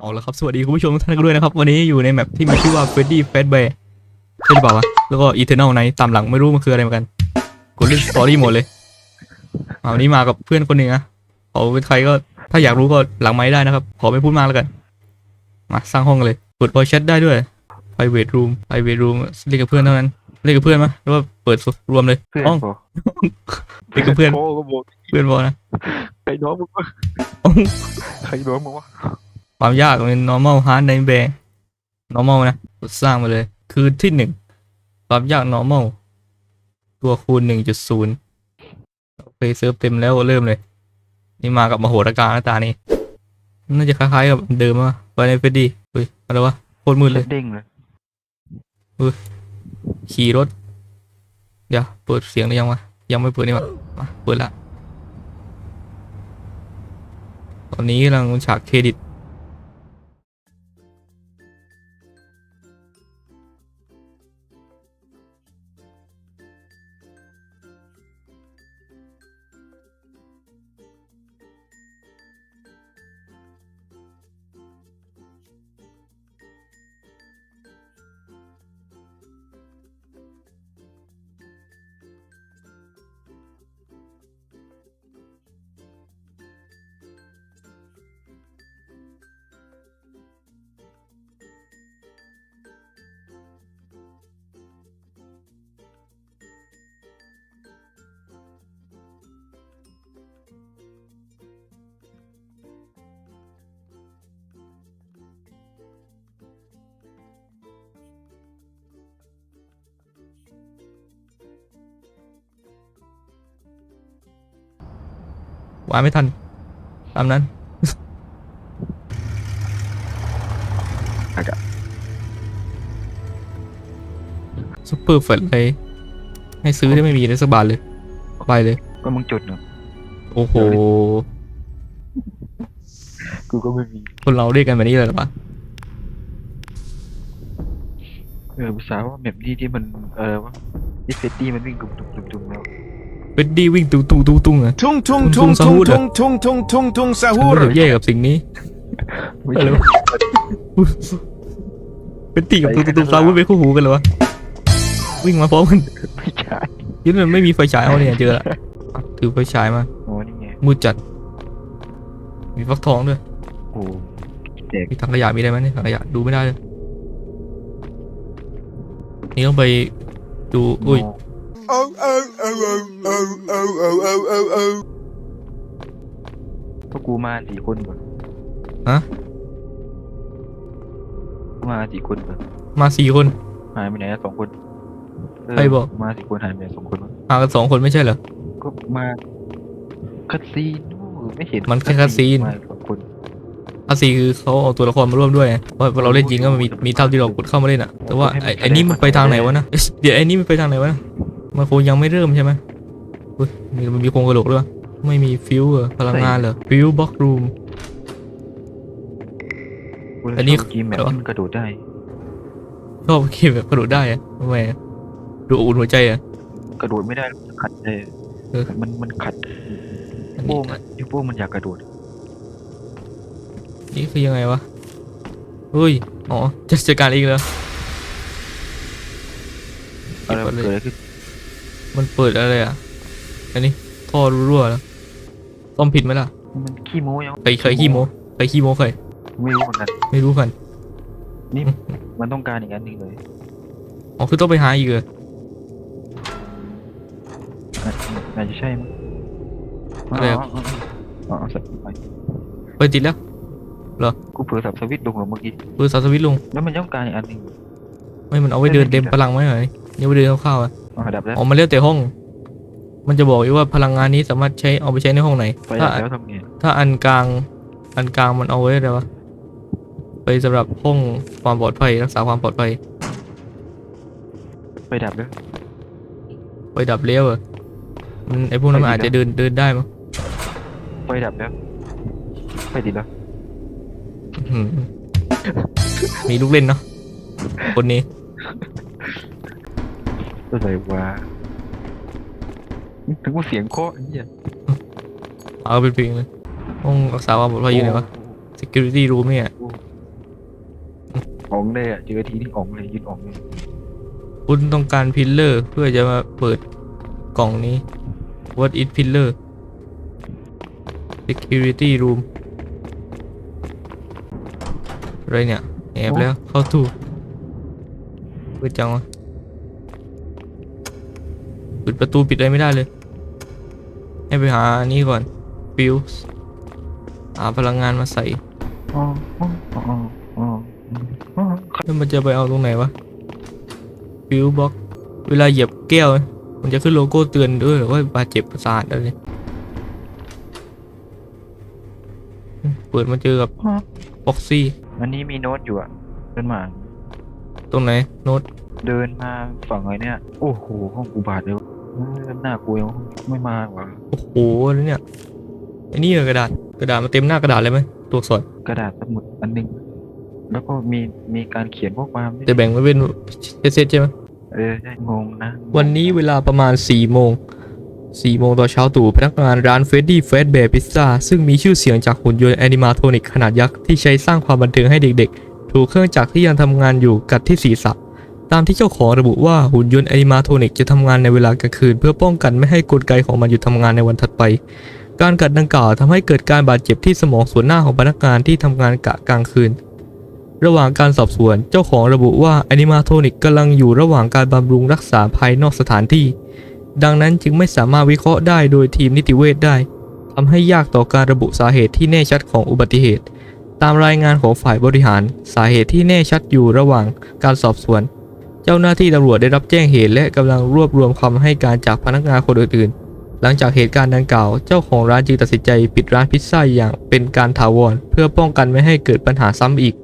เอาละครับ สวัสดีคุณผู้ชมทุกท่านกันด้วยนะครับ วันนี้อยู่ในแมปที่มีชื่อว่า Freddy Fazbear ใช่หรือเปล่าวะแล้วก็ Eternal Night ตามหลังไม่รู้มันคืออะไรเหมือนกันกดเล่นสตอรี่หมดเลยเอาวันนี้มากับเพื่อนคนหนึ่งนะเขาเป็นใครก็ถ้าอยากรู้ก็หลังไม้ได้นะครับ ขอไม่พูดมากแล้วกัน มาสร้างห้องกันเลยเปิด voice chat ได้ด้วย private room private room เล่นกับเพื่อนเท่านั้นเล่นกับเพื่อนไหมหรือว่าเปิดรวมเลยเพื่อนห้องบอกเล่นกับเพื่อนโก็บอกเพื่อนบอกนะใครน้องมึงวะใครน้องมึงวะ ความยากเป็น normal hard n i g h t bear normal นะกดสร้างมาเลย คือที่หนึ่งความยาก normal ตัวคูณหนึ่งจุดศูนย์โอเคเซิร์ฟเต็มแล้วเริ่มเลย นี่มากับมโหฬารการหน้าตานี้น่าจะคล้ายๆกับเดิมอะไปในเฟดดี้เฮ้ยอะไรวะโคตรมืดเลยเด้งเลยขี่รถ เดี๋ยวเปิดเสียงหรือยังวะยังไม่เปิดนี่วะมาเปิดละตอนนี้กำลังฉากเครดิต วางไม่ทัน ตามนั้นอาจจะซุปเปอร์เฟลเลย ให้ซื้อได้ไม่มีเลยสักบาทเลย ไปเลย ก็มึงจุดเนาะโอ้โห กูก็ไม่มี คนเราเรียกกันแบบนี้เลยเหรอวะเออภาษาว่าแบบนี้ที่มัน เออวะที่เฟตตี้มันวิ่งดุมดุมดุมดุมแล้ว เฟดดี้วิ่งตุ้งตุ้งตุ้งตุ้งอะ Tung tung Tung tung tung tung sahur tung tung tung tung tung ฉัน sahur. ไม่แย่กับสิ่งนี้ไม่อะไรใช่วะเฟดดี้กับตุ้งตุ้งตุ้งซาวุ้เป็นคู่หูกันเหรอวะวิ่งมาพร้อมกันไม่ใช่ยึดมันไม่มีไฟฉายเอาเนี่ยเจอละอะถือไฟฉายมาโอ้นี่ไงมืดจัด มีฟักทองด้วยโอ้มีถังขยะมีอะไรไหมเนี่ยถังขยะดูไม่ได้เลยนี่ต้องไปดูอุ้ย พวกกูมาสี่คนก่อนฮะ กูมาสี่คนก่อนมาสี่คน หายไปไหนนะสองคนใครบอก มาสี่คนหายไปสองคนวะมากันสองคนไม่ใช่เหรอ ก็มาคัดซีนไม่เห็นมันแค่คัซีนาสองคนอาซีคือเขาเอาตัวละครมาร่วมด้วยเพราะเราเล่นจริงก็มีมีเท่าที่เรากดเข้ามาเล่นอะแต่ว่าไอ้นี่มันไปทางไหนวะนะเดี๋ยวไอ้นี่มันไปทางไหนวะ มันคงยังไม่เริ่มใช่ไหมอุ้ยมีมันมีโครงกระโหลกด้วยวะไม่มีฟิวเหรอพลังงานเหรอฟิวบ็อกรูมกูเลยอันนี้ชบเกมแบบอะไรวะที่มันกระโดดได้ชอบเกมแบบกระโดดได้อะทำไมอะดูอุ่นหัวใจอะกระโดดไม่ได้มันขัดเลยเออมันมันขัดอันโป้นี้งอะยูโป้งมันอยากกระโดด นี่คือยังไงวะเฮ้ย อ๋อจัดจัดการเองเหรออะไรเปิดเลยเกิดอะไรขึ้น มันเปิดอะไรอะ อันนี้ท่อรั่วๆแล้วต้อมผิดไหมล่ะ มันขี้โม้ยังใครใครขี้โมใครขี้โมใครไม่รู้เหมือนกัน ไม่รู้กันนี่มันต้องการอีกอันหนึ่งเลย อ๋อคือต้องไปหาอีกเหรอน่าน่าจะใช่มั้งอะไรอะอ๋ออ๋ออ๋อสับไปไปติดแล้วกูเผลอสับสวิตช์ลงเหรอเมื่อกี้เปิดสาสวิตช์ลง แล้วมันต้องการอีกอันหนึ่งไม่มันเอาไว้เดินเต็มพลังไหมเหรอนี่ไว้เดินคร่าวๆอะ อ๋อดับแล้วอ๋อมันเรียกแต่ห้อง มันจะบอกอยู่ว่าพลังงานนี้สามารถใช้เอาไปใช้ในห้องไหน ไฟถ้าดับแล้วทำไงถ้าอันกลาง อันกลางมันเอาไว้อะไรวะ ไปสำหรับห้องความปลอดภัยรักษาความปลอดภัย ไฟดับแล้วไปดับเลี้ยวเหรอมันไอพวกนั้นมันอาจจะเดินเดินได้มั้งไฟดับแล้วไฟติดแล้วอื้อหือมีลูกเล่นเนาะคนนี้ อะไรวะถึงว่าเสียงเคาะไอ้เหี้ยเอาเป็นเพลงเลยห้องรักษาความปลอดภัยอยู่ไหนวะส security room เนี่ยอ๋องเลยอะเจอทีนี่อ๋องเลยยืนอ๋องเลยคุณต้องการพิลเลอร์เพื่อจะมาเปิดกล่องนี้ what is pillar security room อะไรเนี่ย แอบแล้วเข้าตู้เปิดจังวะ ปิดประตูปิดอะไรไม่ได้เลย ให้ไปหาอันนี้ก่อนฟิวส์หาพลังงานมาใส่อ๋ออ๋ออ๋ออ๋ออ๋อแล้วมันจะไปเอาตรงไหนวะฟิวบ็อกเวลาเหยียบแก้ว มันจะขึ้นโลโก้เตือนด้วยหรือว่าบาดเจ็บประสาทอะไรเนี่ยเปิดมาเจอกับบ็อกซี่อันนี้มีโน้ตอยู่อะเดินมา ตรงไหนโน้ตเดินมาฝั่งไอ้เนี่ย โอ้โหห้องกูบาดเลยวะเออ หน้ากูยังไม่มาว่ะโอ้โหอะไรเนี่ยไอ้นี่เหรอกระดาษกระดาษมาเต็มหน้ากระดาษเลยไหมตัวอักษรกระดาษสมุดอันหนึงแล้วก็มีมีการเขียนข้อความด้วยจะแบ่งไว้เป็นเซตๆใช่ไหมเออใช่งงนะวันนี้เวลาประมาณ4โมง4โมงตอนเช้าตรู่พนักงานร้านเฟรดดี้เฟสเบย์พิซซ่าซึ่งมีชื่อเสียงจากหุ่นยนต์แอนิมาโทนิกขนาดยักษ์ที่ใช้สร้างความบันเทิงให้เด็กๆ ถูกเครื่องจักรที่ยังทำงานอยู่กัดที่ศีรษะ ตามที่เจ้าของระบุว่าหุ่นยนต์แอนิมาโทนิกจะทำงานในเวลากลางคืน เพื่อป้องกันไม่ให้กลไกของมันหยุดทำงานในวันถัดไป การกัดดังกล่าวทำให้เกิดการบาดเจ็บที่สมองส่วนหน้าของพนักงานที่ทำงานกะกลางคืน ระหว่างการสอบสวนเจ้าของระบุว่าแอนิมาโทนิกกำลังอยู่ระหว่างการบำรุงรักษาภายนอกสถานที่ ดังนั้นจึงไม่สามารถวิเคราะห์ได้โดยทีมนิติเวชได้ทำให้ยากต่อการระบุสาเหตุที่แน่ชัดของอุบัติเหตุ ตามรายงานของฝ่ายบริหาร สาเหตุที่แน่ชัดอยู่ระหว่างการสอบสวน เจ้าหน้าที่ตำรวจได้รับแจ้งเหตุและกำลังรวบรวมคำให้การจากพนักงานคนอื่นๆ หลังจากเหตุการณ์ดังกล่าว เจ้าของร้านจึงตัดสินใจปิดร้านพิซซ่าอย่างเป็นการถาวรเพื่อป้องกันไม่ให้เกิดปัญหาซ้ำอีก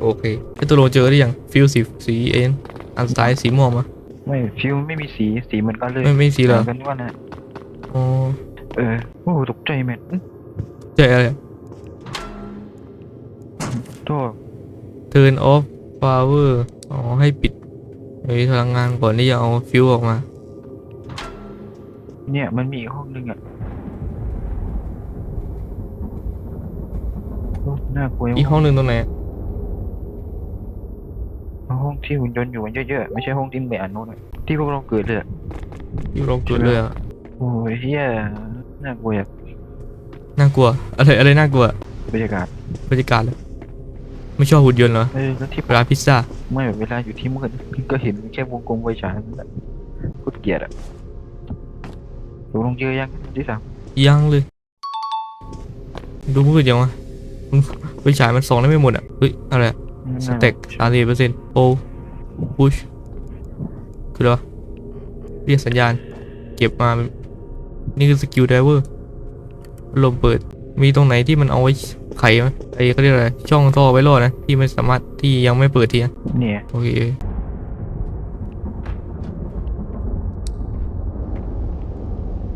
โอเคไอ้ตัวโลเจอหรือยังฟิลสีสีเอ็นอันซ้ายสีม่วงมา ไม่ฟิวไม่มีสีสีเหมือนกันเลยไม่ไม่สีเหรอต่างกันว่านะอ๋อเออโอ้ตกใจแม่นอื้อเจออะไรโทษ turn off power อ๋อให้ปิดไอ้พลังงานก่อนที่จะเอาฟิวออกมา เนี่ยมันมีอีกห้องนึงอะโอ้น่ากลัวอีกห้องหนึ่งตรงไหนห้องที่หุ่นยนต์อยู่มันเยอะๆไม่ใช่ห้องที่มึงไปอ่านโน้ตอะที่พวกเราเกิดเลยอะอยู่โรงเกิดเลยอะโอ้ยเฮียน่ากลัวอะน่ากลัวอะไรอะไรน่ากลัวบรรยากาศบรรยากาศเลย ไม่ชอบหุ่นยนต์เหรอเออแล้วที่ร้านพิซซ่าไม่แบบเวลาอยู่ที่มืดก็เห็นแค่วงกลมไฟฉายนั่นแหละโคตรเกลียดอะตกลงเจอยังที่สามยังเลย ดูมืดยังวะมันไฟฉายมันส่องได้ไม่หมดอะเฮ้ยอะไรอะสเต็กสามสิบเปอร์เซ็นต์โอพุชคืออะไรวะเรียกสัญญาณ เก็บมา นี่คือสกิลไดเวอร์ลมเปิดมีตรงไหนที่มันเอาไว้ ไขไหมไอ้เขาเรียกอะไรช่องท่อไว้รอดนะที่ไม่สามารถที่ยังไม่เปิดทีนะเนี่ยโอเค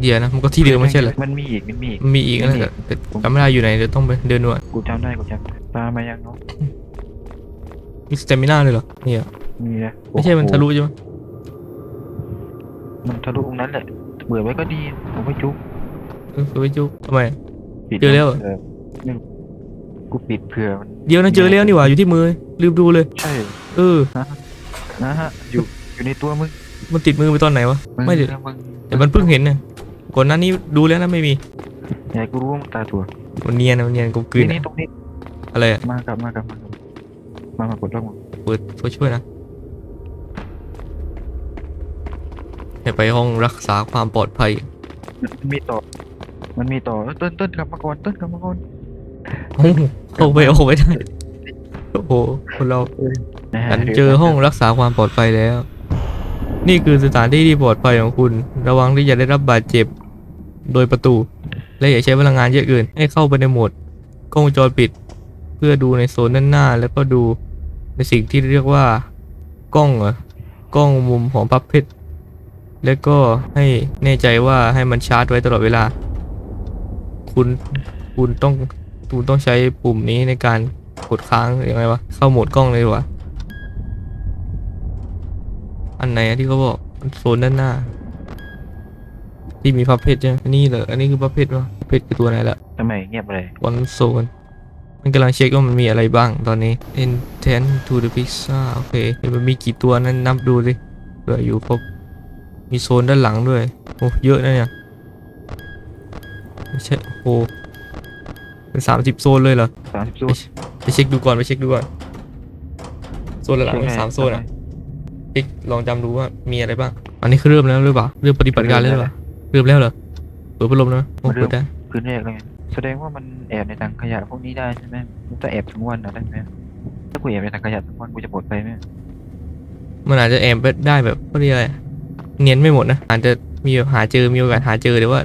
เดี๋ยวนะมันก็ที่เดิมไม่ใช่เหรอมันมีอีกมันมีอีกมันมีอีกนะแต่แต่จำไม่ได้อยู่ไหนเดี๋ยวต้องไปเดินดูอะกูจำได้กูจำได้ตามมายังเนาะมีสเตมิน่าเลยเหรอเนี่ยมีนะไม่ใช่มันทะลุใช่ไหมมันทะลุตรงนั้นแหละเบื่อไว้ก็ดีผมไม่จุกเออไปจุกทำไมปิดเจอแล้วเหรอไม่รู้ กูปิดเผื่อมันเดี๋ยวนะเจอแล้วนี่หว่าอยู่ที่มือลืมดูเลย ใช่เออ นะฮะอยู่อยู่ในตัวมึงมันติดมือไปตอนไหนวะมึงไม่เดี๋ยวนะมึงแต่มันเพิ่งเห็นนะก่อนหน้านี้ดูแล้วนะไม่มีอยากกูรู้ว่ามึงตาถั่วมันเนียนนะมันเนียนกลมกลืนนี่อะตรงนี้อะไรอะมากับมากับมากับมามากดล็อกมาเปิดตัวช่วยนะให้ไปห้องรักษาความปลอดภัย มันมีต่อ มันมีต่อเอ้ยเต้นเต้นกลับมาก่อนเต้นกลับมาก่อน โอ้โหเข้าไปเอาไว้ได้โอ้โหคนเรานะฮะฉันเจอห้องรักษาความปลอดภัยแล้ว นี่คือสถานที่ที่ปลอดภัยของคุณ ระวังที่จะได้รับบาดเจ็บ โดยประตู และอย่าใช้พลังงานเยอะเกินให้เข้าไปในโหมดกล้องวงจรปิด เพื่อดูในโซนด้านหน้า แล้วก็ดูในสิ่งที่เรียกว่ากล้องเหรอกล้องมุมของพับเพชรแล้วก็ให้แน่ใจว่าให้มันชาร์จไว้ตลอดเวลา คุณคุณต้อง คุณต้องใช้ปุ่มนี้ในการกดค้างหรือยังไงวะ เข้าโหมดกล้องเลยดีกว่าอันไหนอะที่เขาบอกโซนด้านหน้าจที่มีพับเพชรใช่ไหมอันนี้เหรออันนี้คือพับเพชรวะพับเพชรคือตัวไหนละทำไมเงียบเลยคอนโซลมันกำลังเช็คว่ามันมีอะไรบ้างตอนนี้ intent to the pizza โอเคเดี๋ยวมันมีกี่ตัวนั้นนับดูสิเผื่ออยู่ครบมีโซนด้านหลังด้วย โอ้เยอะนะเนี่ยไม่ใช่โอ้ เป็นสามสิบโซนเลยเหรอสามสิบโซนไปเช็คดูก่อนไปเช็คดูก่อนโซนละหลังมีสามโซนอะเช็คลองจำดูว่ามีอะไรบ้าง อันนี้คือเริ่มแล้วหรือเปล่าเริ่มปฏิบัติการแล้วหรือเปล่าเริ่มแล้วเหรอเปิดพัดลมแล้วไหมโอ้เปิดได้คืนแรกเลยไงแสดงว่ามันแอบในถังขยะพวกนี้ได้ใช่ไหมมันจะแอบทั้งวันนะได้ไหมถ้ากูแอบในถังขยะทั้งวันกูจะหมดไปไหมมันอาจจะแอบได้แบบเขาเรียกอะไรเนียนไม่หมดนะอาจจะมีแบบหาเจอมีโอกาสหาเจอแต่ว่า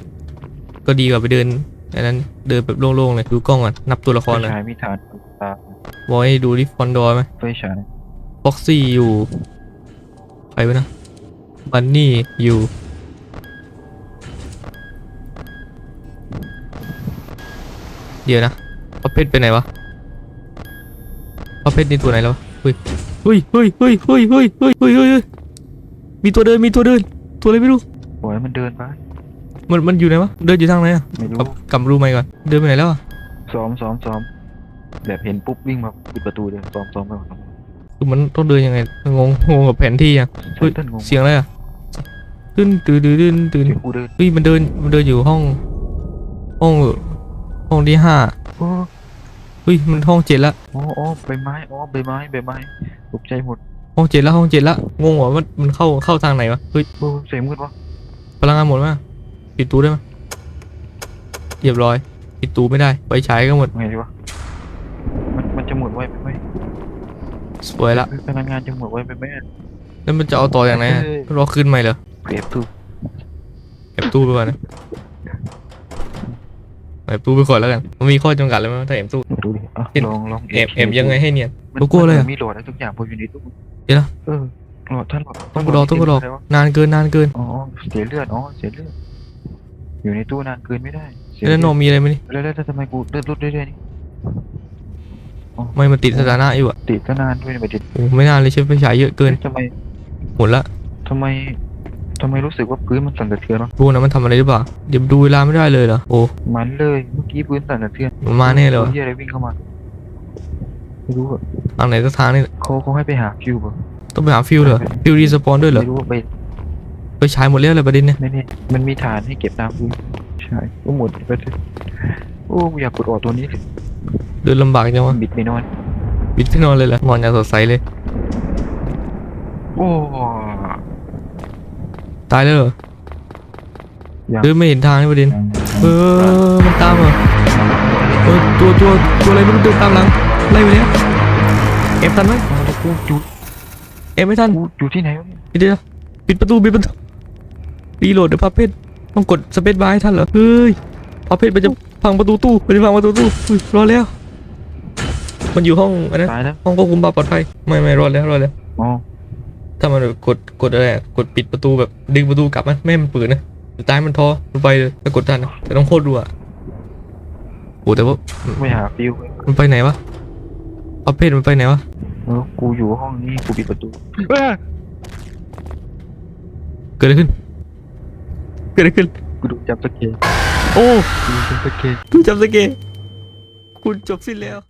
ก็ดีกว่าไปเดิน อันนั้นเดินแบบโล่งๆเลยดูกล้องก่อนนับตัวละครไฟเลยฉายมีฐานตาบอยดูดิฟอนดอร์ไหมไฟฉายฟ็อกซี่อยู่ไปไว้นะบันนี่อยู่เดี๋ยวนะพับเพชรไปไหนวะพับเพชรนี่ตัวไหนแล้ววะเฮ้ยเฮ้ยเฮ้ยเฮ้ยเฮ้ยเฮ้ยเฮ้ยเฮ้ยเฮ้ยเฮ้ยมีตัวเดินมีตัวเดิน ตัวอะไรไม่รู้ปล่อยให้มันเดินไป มันมันอยู่ไหนวะเดินอยู่ทางไหนอะไม่รู้กลับกลับมารู้ไหมก่อนเดินไปไหนแล้วอะซ้อมซ้อมซ้อมแบบเห็นปุ๊บวิ่งมาปิดประตูเลยซ้อมซ้อมไปก่อนคือมันต้องเดินยังไงงงงงกับแผนที่อะเฮ้ยเต้นงงเสียงอะไรอะตื่นตื่นตื่นตื่นตื่นเสียงกูเดินเฮ้ยมันเดินมันเดินอยู่ห้อง ห้องห้องที่ห้าโอ้เฮ้ยมันห้องเจ็ดละอ๋ออ๋อใบไม้อ๋อใบไม้ใบไม้ตกใจหมดห้องเจ็ดละห้องเจ็ดละงงว่ามันมันเข้าเข้าทางไหนวะเฮ้ยโอ้เสียงมืดวะพลังงานหมดไหม ปิดตู้ได้ไหมเรียบร้อยปิดตู้ไม่ได้ไฟฉายก็หมด ไงดีวะ มันมันจะหมดไวไปไหมสวยละพนักงานจะหมดไวไปไหมแล้วมันจะเอาต่ออย่างไรอะรอขึ้นใหม่เหรอเก็บตู้เก็บตู้ไปก่อนนะเก็บตู้ไปก่อนแล้วกันมันมีข้อจำกัดเลยไหมถ้าเก็บตู้ ดูดิอะเห็น ลองลองแอบแอบยังไงให้เนียน มันโลโก้เลยอะ มันมีโหลดอะไรทุกอย่างพออยู่ในตู้เดี๋ยวนะ เออโหลดท่านโหลดต้องกดรอต้องกดรอเสียเลืดะไวะนานเกินนานเกิน อ๋อเสียเลือดอ๋อเสียเลือด อยู่ในตู้นานเกินไม่ได้เสียแล้วโนเลือดมีอะไรไหมนี่แล้วแล้วแล้วทำไมกูเลือดลดเรื่อยๆนี่ไม่มันติดสถานะอยู่อะติดก็นานด้วยไม่ติดโอ้ไม่นานเลยใช้ไฟฉายเยอะเกินทำไมหมดละทำไมทำไมรู้สึกว่าพื้นมันสั่นสะเทือนวะรู้นะมันทำอะไรหรือเปล่าเดี๋ยวดูเวลาไม่ได้เลยเหรอโอ้มันเลยเมื่อกี้พื้นสั่นสะเทือนมันมาแน่เลยวะตัวเหียอะไรวิ่งเข้ามาไม่รู้อะทางไหนสักทางนี่เขาเขาให้ไปหาฟิวป่ะต้องไปหาฟิวเหรอฟิวรีสปอนด้วยเหรอไม่รู้ว่าไป ไปฉายหมดแล้วเลยประเด็นเนี่ยไม่แน่มันมีฐานให้เก็บตามพื้นใช่ก็หมดไปเลยโอ้กูอยากกดออกตัวนี้เลยเดินลำบากจังวะบิดไปนอน บิดที่นอนเลยเหรอนอนอย่างสดใสเลย โอ้ตายแล้วเหรอยังเดินไม่เห็นทางนี่ประเด็นเออมันตามเหรอเออตัวตัวตัวอะไรไม่รู้เดินตามหลังไล่ไปแล้วเอฟทันไหมแล้วกูอยู่เอฟไม่ทันกูอยู่ที่ไหนวะเนี่ยเดี๋ยวปิดประตูปิดประตู รีโหลดเดี๋ยวพับเพชรต้องกดสเปซบาร์ให้ทันเหรอ เฮ้ยพับเพชรมันจะพังประตูตู้มันจะพังประตูตู้อุ้ยรอดแล้ว มันอยู่ห้องอันนั้นตายแล้วห้องควบคุมความปลอดภัย ไม่ไม่รอดแล้วรอดแล้ว อ๋อถ้ามันแบบกดกดอะไรอะกดปิดประตูแบบดึงประตูกลับมันไม่ให้มันเปิดนะสุดท้ายมันท้อมันไปเลยถ้ากดทันนะแต่ต้องโคตรรัวอะโอ้แต่ว่าไม่หาฟิวมันไปไหนวะพับเพชรมันไปไหนวะเออกูอยู่ห้องนี้กูปิดประตู เกิดอะไรขึ้น Kena-kena Aku duk jump sekir Oh Duk jump sekir Duk jump sekir Aku jump sekir